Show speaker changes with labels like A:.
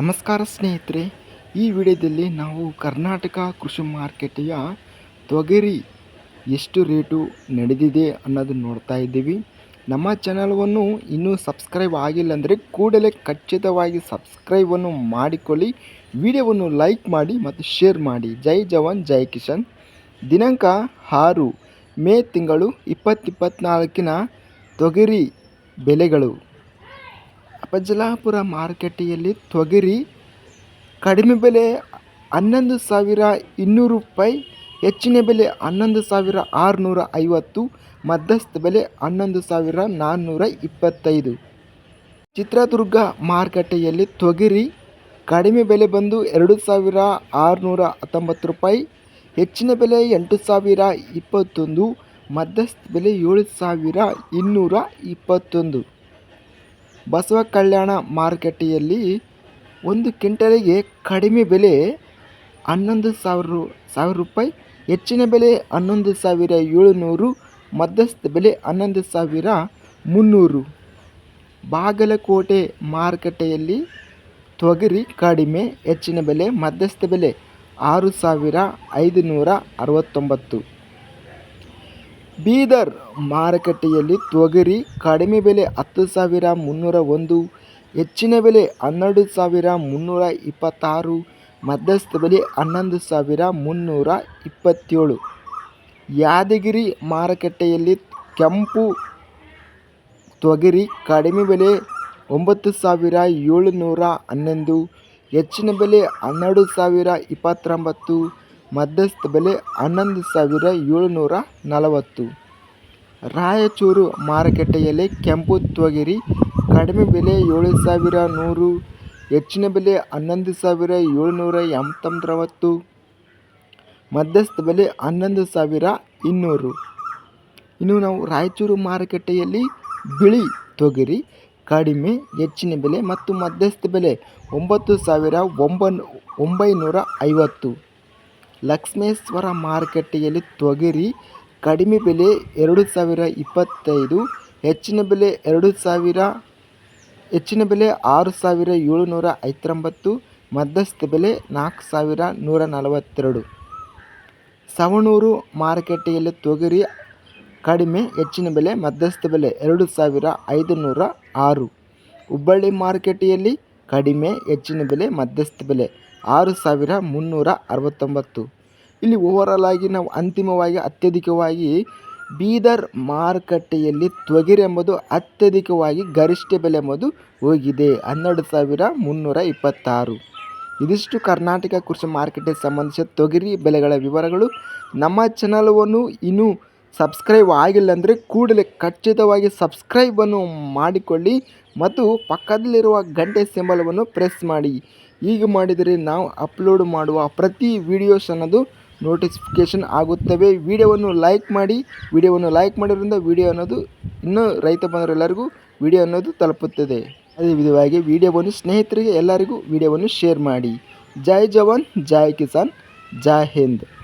A: ನಮಸ್ಕಾರ ಸ್ನೇಹಿತರೆ, ಈ ವಿಡಿಯೋದಲ್ಲಿ ನಾವು ಕರ್ನಾಟಕ ಕೃಷಿ ಮಾರ್ಕೆಟೆಯ ತೊಗರಿ ಎಷ್ಟು ರೇಟು ನಡೆದಿದೆ ಅನ್ನೋದನ್ನು ನೋಡ್ತಾ ಇದ್ದೀವಿ. ನಮ್ಮ ಚಾನಲ್ವನ್ನು ಇನ್ನೂ ಸಬ್ಸ್ಕ್ರೈಬ್ ಆಗಿಲ್ಲ ಅಂದರೆ ಕೂಡಲೇ ಖಚಿತವಾಗಿ ಸಬ್ಸ್ಕ್ರೈಬನ್ನು ಮಾಡಿಕೊಳ್ಳಿ, ವಿಡಿಯೋವನ್ನು ಲೈಕ್ ಮಾಡಿ ಮತ್ತು ಶೇರ್ ಮಾಡಿ. ಜೈ ಜವಾನ್, ಜೈ ಕಿಶನ್ ದಿನಾಂಕ ಆರು, ಮೇ ತಿಂಗಳು ಇಪ್ಪತ್ತಿಪ್ಪತ್ನಾಲ್ಕಿನ ತೊಗರಿ ಬೆಲೆಗಳು. ಅಫಜಲಾಪುರ ಮಾರುಕಟ್ಟೆಯಲ್ಲಿ ತೊಗರಿ ಕಡಿಮೆ ಬೆಲೆ ಹನ್ನೊಂದು ಸಾವಿರ ಇನ್ನೂರು ರೂಪಾಯಿ, ಹೆಚ್ಚಿನ ಬೆಲೆ ಹನ್ನೊಂದು ಸಾವಿರ ಆರುನೂರ ಐವತ್ತು, ಮಧ್ಯಸ್ಥ ಬೆಲೆ ಹನ್ನೊಂದು ಸಾವಿರ ನಾನ್ನೂರ ಇಪ್ಪತ್ತೈದು. ಚಿತ್ರದುರ್ಗ ಮಾರುಕಟ್ಟೆಯಲ್ಲಿ ತೊಗರಿ ಕಡಿಮೆ ಬೆಲೆ ಬಂದು ಎರಡು ಸಾವಿರ ಆರುನೂರ ಹತ್ತೊಂಬತ್ತು ರೂಪಾಯಿ, ಹೆಚ್ಚಿನ ಬೆಲೆ ಎಂಟು ಸಾವಿರ ಇಪ್ಪತ್ತೊಂದು, ಮಧ್ಯಸ್ಥ ಬೆಲೆ ಏಳು ಸಾವಿರ ಇನ್ನೂರ ಇಪ್ಪತ್ತೊಂದು. ಬಸವ ಕಲ್ಯಾಣ ಮಾರುಕಟ್ಟೆಯಲ್ಲಿ ಒಂದು ಕ್ವಿಂಟಲಿಗೆ ಕಡಿಮೆ ಬೆಲೆ ಹನ್ನೊಂದು ಸಾವಿರ ರು, ಸಾವಿರ ರೂಪಾಯಿ, ಹೆಚ್ಚಿನ ಬೆಲೆ ಹನ್ನೊಂದು ಸಾವಿರ ಏಳುನೂರು, ಮಧ್ಯಸ್ಥ ಬೆಲೆ ಹನ್ನೊಂದು ಸಾವಿರ ಮುನ್ನೂರು. ಬಾಗಲಕೋಟೆ ಮಾರುಕಟ್ಟೆಯಲ್ಲಿ ತೊಗರಿ ಕಡಿಮೆ, ಹೆಚ್ಚಿನ ಬೆಲೆ, ಮಧ್ಯಸ್ಥ ಬೆಲೆ ಆರು ಸಾವಿರ ಐದುನೂರ ಅರವತ್ತೊಂಬತ್ತು. ಬೀದರ್ ಮಾರುಕಟ್ಟೆಯಲ್ಲಿ ತೊಗರಿ ಕಡಿಮೆ ಬೆಲೆ ಹತ್ತು ಸಾವಿರ ಮುನ್ನೂರ ಒಂದು, ಹೆಚ್ಚಿನ ಬೆಲೆ ಹನ್ನೆರಡು ಸಾವಿರ ಮುನ್ನೂರ ಇಪ್ಪತ್ತಾರು, ಮಧ್ಯಸ್ಥ ಬೆಲೆ ಹನ್ನೊಂದು ಸಾವಿರ ಮುನ್ನೂರ ಇಪ್ಪತ್ತೇಳು. ಯಾದಗಿರಿ ಮಾರುಕಟ್ಟೆಯಲ್ಲಿ ಕೆಂಪು ತೊಗರಿ ಕಡಿಮೆ ಬೆಲೆ ಒಂಬತ್ತು ಸಾವಿರ ಏಳುನೂರ ಹನ್ನೊಂದು, ಹೆಚ್ಚಿನ ಬೆಲೆ ಹನ್ನೆರಡು ಸಾವಿರ ಇಪ್ಪತ್ತೊಂಬತ್ತು ಮಧ್ಯಸ್ಥ ಬೆಲೆ ಹನ್ನೊಂದು ಸಾವಿರ ಏಳುನೂರ ನಲವತ್ತು. ರಾಯಚೂರು ಮಾರುಕಟ್ಟೆಯಲ್ಲಿ ಕೆಂಪು ತೊಗರಿ ಕಡಿಮೆ ಬೆಲೆ ಏಳು ಸಾವಿರ ನೂರು, ಹೆಚ್ಚಿನ ಬೆಲೆ ಹನ್ನೊಂದು ಸಾವಿರ ಏಳುನೂರ ಎಂಬತ್ತೊಂಬತ್ತು ಮಧ್ಯಸ್ಥ ಬೆಲೆ ಹನ್ನೊಂದು ಸಾವಿರ ಇನ್ನೂರು. ಇನ್ನು ನಾವು ರಾಯಚೂರು ಮಾರುಕಟ್ಟೆಯಲ್ಲಿ ಬಿಳಿ ತೊಗರಿ ಕಡಿಮೆ, ಹೆಚ್ಚಿನ ಬೆಲೆ ಮತ್ತು ಮಧ್ಯಸ್ಥ ಬೆಲೆ ಒಂಬತ್ತು ಸಾವಿರ ಒಂಬನ್ ಒಂಬೈನೂರ ಐವತ್ತು. ಲಕ್ಷ್ಮೇಶ್ವರ ಮಾರುಕಟ್ಟೆಯಲ್ಲಿ ತೊಗರಿ ಕಡಿಮೆ ಬೆಲೆ ಎರಡು ಸಾವಿರ ಇಪ್ಪತ್ತೈದು, ಹೆಚ್ಚಿನ ಬೆಲೆ ಎರಡು ಸಾವಿರ, ಹೆಚ್ಚಿನ ಬೆಲೆ ಆರು ಸಾವಿರ ಏಳುನೂರ ಐವತ್ತೊಂಬತ್ತು, ಮಧ್ಯಸ್ಥ ಬೆಲೆ ನಾಲ್ಕು ಸಾವಿರ ನೂರ ನಲವತ್ತೆರಡು. ಸವಣೂರು ಮಾರುಕಟ್ಟೆಯಲ್ಲಿ ತೊಗರಿ ಕಡಿಮೆ, ಹೆಚ್ಚಿನ ಬೆಲೆ ಮಧ್ಯಸ್ಥ ಬೆಲೆ ಎರಡು ಸಾವಿರ ಐದುನೂರ ಆರು. ಹುಬ್ಬಳ್ಳಿ ಮಾರುಕಟ್ಟೆಯಲ್ಲಿ ಕಡಿಮೆ, ಹೆಚ್ಚಿನ ಬೆಲೆ ಮಧ್ಯಸ್ಥ ಬೆಲೆ ಆರು ಸಾವಿರ ಮುನ್ನೂರ ಅರವತ್ತೊಂಬತ್ತು. ಇಲ್ಲಿ ಓವರಾಲ್ ಆಗಿ ನಾವು ಅಂತಿಮವಾಗಿ ಅತ್ಯಧಿಕವಾಗಿ ಬೀದರ್ ಮಾರುಕಟ್ಟೆಯಲ್ಲಿ ತೊಗರಿ ಎಂಬುದು ಅತ್ಯಧಿಕವಾಗಿ ಗರಿಷ್ಠ ಬೆಲೆ ಎಂಬುದು ಹೋಗಿದೆ. ಹನ್ನೆರಡು ಸಾವಿರ ಮುನ್ನೂರ ಇಪ್ಪತ್ತಾರು. ಇದಿಷ್ಟು ಕರ್ನಾಟಕ ಕೃಷಿ ಮಾರುಕಟ್ಟೆಗೆ ಸಂಬಂಧಿಸಿದ ತೊಗರಿ ಬೆಲೆಗಳ ವಿವರಗಳು. ನಮ್ಮ ಚಾನಲವನ್ನು ಇನ್ನೂ ಸಬ್ಸ್ಕ್ರೈಬ್ ಆಗಿಲ್ಲ ಅಂದರೆ ಕೂಡಲೇ ಖಚಿತವಾಗಿ ಸಬ್ಸ್ಕ್ರೈಬನ್ನು ಮಾಡಿಕೊಳ್ಳಿ ಮತ್ತು ಪಕ್ಕದಲ್ಲಿರುವ ಗಂಟೆ ಸಿಂಬಲವನ್ನು ಪ್ರೆಸ್ ಮಾಡಿ. ಹೀಗೆ ಮಾಡಿದರೆ ನಾವು ಅಪ್ಲೋಡ್ ಮಾಡುವ ಪ್ರತಿ ವಿಡಿಯೋಸ್ ಅನ್ನೋದು ನೋಟಿಫಿಕೇಷನ್ ಆಗುತ್ತವೆ. ವಿಡಿಯೋವನ್ನು ಲೈಕ್ ಮಾಡಿ, ವಿಡಿಯೋವನ್ನು ಲೈಕ್ ಮಾಡಿರೋದ್ರಿಂದ ವಿಡಿಯೋ ಅನ್ನೋದು ಇನ್ನೂ ರೈತ ಬಂದರೆಲ್ಲರಿಗೂ ವಿಡಿಯೋ ಅನ್ನೋದು ತಲುಪುತ್ತದೆ. ಅದೇ ವಿಧವಾಗಿ ವಿಡಿಯೋವನ್ನು ಸ್ನೇಹಿತರಿಗೆ ಎಲ್ಲರಿಗೂ ವಿಡಿಯೋವನ್ನು ಶೇರ್ ಮಾಡಿ. ಜೈ ಜವಾನ್, ಜೈ ಕಿಸಾನ್, ಜೈ ಹಿಂದ್.